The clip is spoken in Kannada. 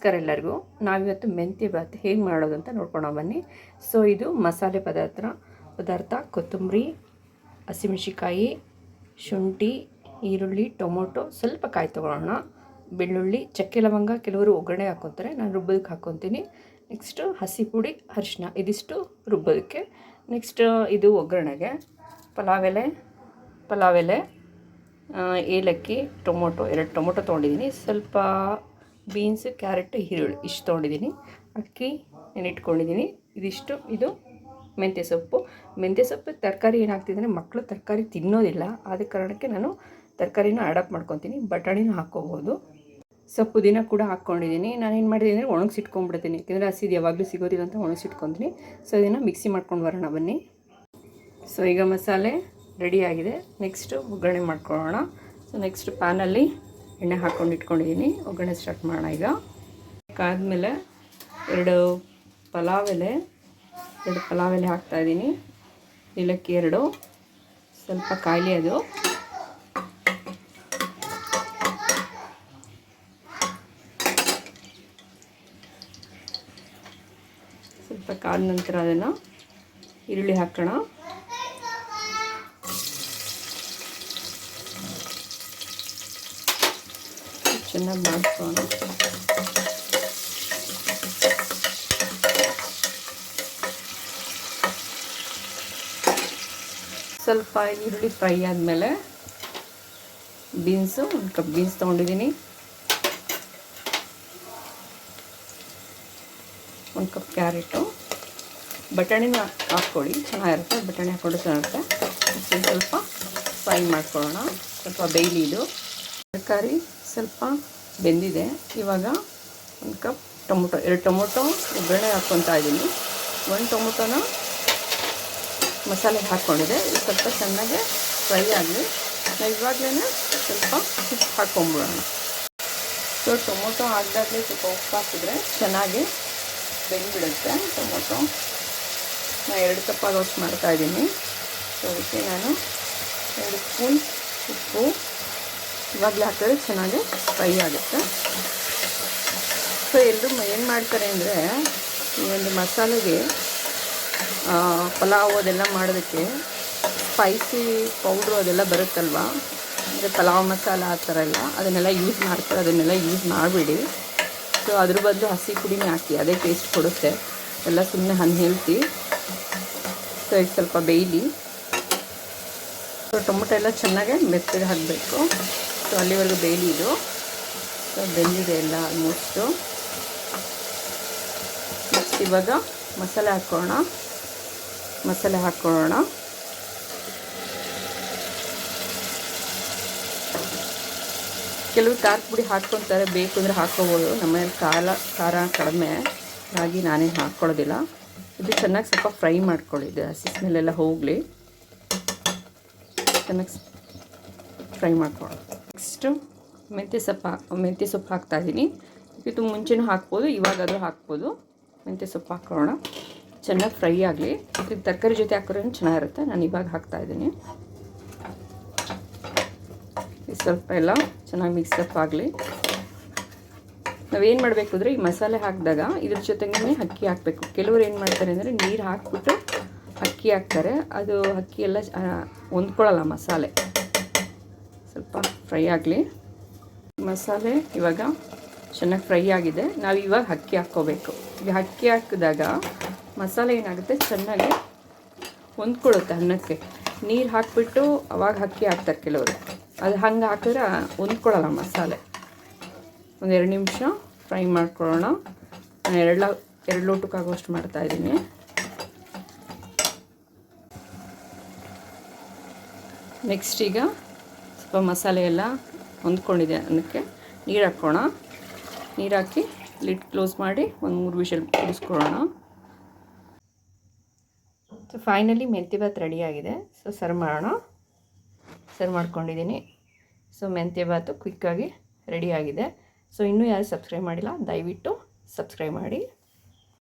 ನಮಸ್ಕಾರ ಎಲ್ಲರಿಗೂ. ನಾವಿವತ್ತು ಮೆಂತ್ಯ ಭಾತ್ ಹೇಗೆ ಮಾಡೋದು ಅಂತ ನೋಡ್ಕೊಂಡು ಬನ್ನಿ. ಸೊ ಇದು ಮಸಾಲೆ ಪದಾರ್ಥ ಪದಾರ್ಥ, ಕೊತ್ತಂಬರಿ ಹಸಿಮೆಣಸಿಕಾಯಿ ಶುಂಠಿ, ಈರುಳ್ಳಿ, ಟೊಮೊಟೊ, ಸ್ವಲ್ಪ ಕಾಯಿ ತೊಗೊಳೋಣ ಬೆಳ್ಳುಳ್ಳಿ, ಚಕ್ಕೆ ಲವಂಗ, ಕೆಲವರು ಒಗ್ಗರಣೆ ಹಾಕ್ಕೊತಾರೆ ನಾನು ರುಬ್ಬೋದಕ್ಕೆ ಹಾಕ್ಕೊತೀನಿ ನೆಕ್ಸ್ಟು ಹಸಿ ಪುಡಿ ಅರಿಶಿನ ಇದಿಷ್ಟು ರುಬ್ಬೋದಕ್ಕೆ. ನೆಕ್ಸ್ಟ್ ಇದು ಒಗ್ಗರಣೆಗೆ ಪಲಾವ್ ಎಲೆ ಪಲಾವ್ ಎಲೆ ಏಲಕ್ಕಿ, ಟೊಮೊಟೊ, ಎರಡು ಟೊಮೊಟೊ ತೊಗೊಂಡಿದ್ದೀನಿ. ಸ್ವಲ್ಪ ಬೀನ್ಸ್, ಕ್ಯಾರೆಟ್, ಈರುಳ್ಳಿ ಇಷ್ಟು ತೊಗೊಂಡಿದ್ದೀನಿ. ಅಕ್ಕಿ ನೆನಿಟ್ಕೊಂಡಿದ್ದೀನಿ ಇದಿಷ್ಟು, ಇದು ಮೆಂತ್ಯ ಸೊಪ್ಪು. ಮೆಂತ್ಯ ಸೊಪ್ಪು ತರಕಾರಿ ಏನಾಗ್ತಿದೆ ಮಕ್ಕಳು ತರಕಾರಿ ತಿನ್ನೋದಿಲ್ಲ. ಆದ ಕಾರಣಕ್ಕೆ ನಾನು ತರಕಾರಿನ ಅಡಾಪ್ಟ್ ಮಾಡ್ಕೊತೀನಿ. ಬಟಾಣಿನೂ ಹಾಕ್ಕೋಬೋದು. ಸೊಪ್ಪು ದಿನ ಕೂಡ ಹಾಕ್ಕೊಂಡಿದ್ದೀನಿ. ಏನು ಮಾಡಿದ್ದೀನಿ ಅಂದರೆ ಒಣಗಿಸಿಟ್ಕೊಂಡ್ಬಿಡ್ತೀನಿ. ಯಾಕೆಂದರೆ ಹಸಿದು ಯಾವಾಗಲೂ ಸಿಗೋದಿಲ್ಲ ಅಂತ ಒಣಗಿಸಿಟ್ಕೊತೀನಿ. ಸೊ, ಇದನ್ನು ಮಿಕ್ಸಿ ಮಾಡ್ಕೊಂಡು ಬರೋಣ, ಬನ್ನಿ. ಸೊ, ಈಗ ಮಸಾಲೆ ರೆಡಿಯಾಗಿದೆ ನೆಕ್ಸ್ಟು ಒಗ್ಗರಣೆ ಮಾಡ್ಕೊಳ್ಳೋಣ. ಸೊ ನೆಕ್ಸ್ಟ್ ಪ್ಯಾನಲ್ಲಿ ಎಣ್ಣೆ ಹಾಕ್ಕೊಂಡು ಇಟ್ಕೊಂಡಿದ್ದೀನಿ. ಒಗ್ಗರಣೆ ಸ್ಟಾರ್ಟ್ ಮಾಡೋಣ ಈಗ. ಕಾದ್ಮೇಲೆ ಎರಡು ಪಲಾವ್ ಎಲೆ, ಎರಡು ಪಲಾವ್ ಎಲೆ ಹಾಕ್ತಾಯಿದ್ದೀನಿ ಏಲಕ್ಕಿ ಎರಡು, ಸ್ವಲ್ಪ ಕಾಯಿಲೆ ಅದು. ಸ್ವಲ್ಪ ಕಾದ ನಂತರ ಅದನ್ನು ಈರುಳ್ಳಿ ಹಾಕೋಣ. ಚೆನ್ನಾಗಿ ಮಾಡಿಸೋಣ ಸ್ವಲ್ಪ ಈರುಳ್ಳಿ ಫ್ರೈ ಆದಮೇಲೆ ಬೀನ್ಸು ಒಂದು ಕಪ್ ಬೀನ್ಸ್ ತೊಗೊಂಡಿದ್ದೀನಿ ಒಂದು ಕಪ್ ಕ್ಯಾರೆಟು ಬಟಾಣಿನ ಹಾಕ್ಕೊಳ್ಳಿ ಚೆನ್ನಾಗಿರುತ್ತೆ ಬಟಾಣಿ ಹಾಕ್ಕೊಂಡು ಚೆನ್ನಾಗಿರುತ್ತೆ ಸ್ವಲ್ಪ ಫ್ರೈ ಮಾಡ್ಕೊಳ್ಳೋಣ. ಸ್ವಲ್ಪ ಬೇಯ್ಲಿ ಇದು. ತರಕಾರಿ ಸ್ವಲ್ಪ ಬೆಂದಿದೆ. ಇವಾಗ ಒಂದು ಕಪ್ ಟೊಮೊಟೊ, ಎರಡು ಟೊಮೊಟೊ ಒಗ್ಗರಣೆ ಹಾಕ್ಕೊತಾ ಇದ್ದೀನಿ ಒಂದು ಟೊಮೊಟೊನ ಮಸಾಲೆ ಹಾಕ್ಕೊಂಡಿದೆ ಸ್ವಲ್ಪ ಚೆನ್ನಾಗಿ ಫ್ರೈ ಆಗಲಿ. ನಾವು ಇವಾಗಲೇ ಸ್ವಲ್ಪ ಉಪ್ಪು ಹಾಕ್ಕೊಂಬಿಡೋಣ ಸೊ, ಟೊಮೊಟೊ ಹಾಕಿದಾಗಲೇ ಸ್ವಲ್ಪ ಉಪ್ಪು ಹಾಕಿದ್ರೆ ಚೆನ್ನಾಗಿ ಬೆಂದ್ಬಿಡುತ್ತೆ ಟೊಮೊಟೊ. ನಾನು ಎರಡು ಕಪ್ ಆಗೋಷ್ಟು ಮಾಡ್ತಾಯಿದ್ದೀನಿ ಸೊ ಅದಕ್ಕೆ ನಾನು ಎರಡು ಸ್ಪೂನ್ ಉಪ್ಪು ಇವಾಗಲೇ ಹಾಕಿದ್ರೆ ಚೆನ್ನಾಗಿ ಫ್ರೈ ಆಗುತ್ತೆ. ಸೊ ಎಲ್ಲರೂ ಏನು ಮಾಡ್ತಾರೆ ಅಂದರೆ, ಈ ಒಂದು ಮಸಾಲೆಗೆ ಪಲಾವು ಅದೆಲ್ಲ ಮಾಡೋದಕ್ಕೆ ಸ್ಪೈಸಿ ಪೌಡ್ರು ಅದೆಲ್ಲ ಬರುತ್ತಲ್ವ? ಅಂದರೆ ಪಲಾವ್ ಮಸಾಲ ಆ ಥರ ಎಲ್ಲ ಅದನ್ನೆಲ್ಲ ಯೂಸ್ ಮಾಡ್ತಾರೆ, ಅದನ್ನೆಲ್ಲ ಯೂಸ್ ಮಾಡಿಬಿಡಿ. ಸೊ ಅದ್ರ ಬದಲು ಹಸಿ ಪುಡಿನೇ ಹಾಕಿ, ಅದೇ ಟೇಸ್ಟ್ ಕೊಡುತ್ತೆ. ಎಲ್ಲ ಸುಮ್ಮನೆ ಅನ್ಹೆಲ್ತಿ. ಸೊ ಈಗ ಸ್ವಲ್ಪ ಬೇಯಲಿ. ಸೊ ಟೊಮೊಟೊ ಎಲ್ಲ ಚೆನ್ನಾಗಿ ಮೆತ್ತಗೆ ಹಾಕಬೇಕು. ಸೊ ಅಲ್ಲಿವರೆಗೂ ಬೇಲಿದು ಸೊ ಬೆಂದಿದೆ ಎಲ್ಲ ಆಲ್ಮೋಸ್ಟು ನೆಕ್ಸ್ಟ್ ಇವಾಗ ಮಸಾಲೆ ಹಾಕ್ಕೊಳ್ಳೋಣ ಮಸಾಲೆ ಹಾಕ್ಕೊಳ್ಳೋಣ ಕೆಲವು ಖಾರದ ಪುಡಿ ಹಾಕ್ಕೊತಾರೆ, ಬೇಕು ಅಂದರೆ ಹಾಕ್ಕೋಬೋದು ನಮ್ಮನೇಲಿ ಖಾರ ಖಾರ ಕಡಿಮೆ. ಹಾಗಾಗಿ ನಾನೇನು ಹಾಕ್ಕೊಳ್ಳೋದಿಲ್ಲ ಇದು ಚೆನ್ನಾಗಿ ಸ್ವಲ್ಪ ಫ್ರೈ ಮಾಡ್ಕೊಳ್ಳಿ. ಇದು ಹಸಿ ಸ್ಮೆಲ್ಲೆಲ್ಲ ಹೋಗಲಿ. ಚೆನ್ನಾಗಿ ಫ್ರೈ ಮಾಡ್ಕೊಳ್ಳೋಣ ನೆಕ್ಸ್ಟು ಮೆಂತ್ಯ ಸೊಪ್ಪು ಮೆಂತ್ಯ ಸೊಪ್ಪು ಹಾಕ್ತಾಯಿದ್ದೀನಿ ಇದು ಮುಂಚೆನೂ ಹಾಕ್ಬೋದು, ಇವಾಗಾದರೂ ಹಾಕ್ಬೋದು. ಮೆಂತ್ಯ ಸೊಪ್ಪು ಹಾಕೋಣ. ಚೆನ್ನಾಗಿ ಫ್ರೈ ಆಗಲಿ. ಇದು ತರಕಾರಿ ಜೊತೆ ಹಾಕಿದ್ರೂ ಚೆನ್ನಾಗಿರುತ್ತೆ. ನಾನು ಇವಾಗ ಹಾಕ್ತಾಯಿದ್ದೀನಿ ಸ್ವಲ್ಪ ಎಲ್ಲ ಚೆನ್ನಾಗಿ ಮಿಕ್ಸಪ್ ಆಗಲಿ. ನಾವೇನು ಮಾಡಬೇಕು ಅಂದರೆ ಈ ಮಸಾಲೆ ಹಾಕಿದಾಗ ಇದ್ರ ಜೊತೆಗೇ ಅಕ್ಕಿ ಹಾಕಬೇಕು. ಕೆಲವರು ಏನು ಮಾಡ್ತಾರೆ ಅಂದರೆ ನೀರು ಹಾಕ್ಬಿಟ್ಟು ಅಕ್ಕಿ ಹಾಕ್ತಾರೆ. ಅದು ಅಕ್ಕಿ ಎಲ್ಲ ಹೊಂದ್ಕೊಳ್ಳಲ್ಲ ಮಸಾಲೆ. ಸ್ವಲ್ಪ ಫ್ರೈ ಆಗಲಿ. ಮಸಾಲೆ ಇವಾಗ ಚೆನ್ನಾಗಿ ಫ್ರೈ ಆಗಿದೆ. ನಾವು ಇವಾಗ ಅಕ್ಕಿ ಹಾಕ್ಕೋಬೇಕು. ಈಗ ಅಕ್ಕಿ ಹಾಕಿದಾಗ ಮಸಾಲೆ ಏನಾಗುತ್ತೆ? ಚೆನ್ನಾಗಿ ಹೊಂದ್ಕೊಳ್ಳುತ್ತೆ ಅನ್ನಕ್ಕೆ. ನೀರು ಹಾಕಿಬಿಟ್ಟು ಅವಾಗ ಅಕ್ಕಿ ಹಾಕ್ತಾರೆ ಕೆಲವರು. ಅದು ಹಂಗೆ ಹಾಕಿದ್ರೆ ಹೊಂದ್ಕೊಳ್ಳಲ್ಲ ಮಸಾಲೆ. ಒಂದು ಎರಡು ನಿಮಿಷ ಫ್ರೈ ಮಾಡ್ಕೊಳ್ಳೋಣ. ನಾನು ಎರಡು ಎರಡು ಲೋಟಕ್ಕಾಗುವಷ್ಟು ಮಾಡ್ತಾಯಿದ್ದೀನಿ ನೆಕ್ಸ್ಟ್ ಈಗ ಸ್ವಲ್ಪ ಮಸಾಲೆ ಎಲ್ಲ ಹೊಂದ್ಕೊಂಡಿದೆ ಅದಕ್ಕೆ ನೀರು ಹಾಕ್ಕೋಣ ನೀರು ಹಾಕಿ ಲಿಡ್ ಕ್ಲೋಸ್ ಮಾಡಿ ಒಂದು ಮೂರು ವಿಷಲ್ ಕುದಿಸ್ಕೊಳ್ಳೋಣ. ಸೊ ಫೈನಲಿ ಮೆಂತ್ಯ ಭಾತ್ ರೆಡಿಯಾಗಿದೆ ಸೊ ಸರ್ವ್ ಮಾಡೋಣ. ಸರ್ವ್ ಮಾಡ್ಕೊಂಡಿದ್ದೀನಿ. ಸೊ ಮೆಂತ್ಯ ಭಾತು ಕ್ವಿಕ್ಕಾಗಿ ರೆಡಿಯಾಗಿದೆ ಸೊ ಇನ್ನೂ ಯಾರು ಸಬ್ಸ್ಕ್ರೈಬ್ ಮಾಡಿಲ್ಲ, ದಯವಿಟ್ಟು ಸಬ್ಸ್ಕ್ರೈಬ್ ಮಾಡಿ.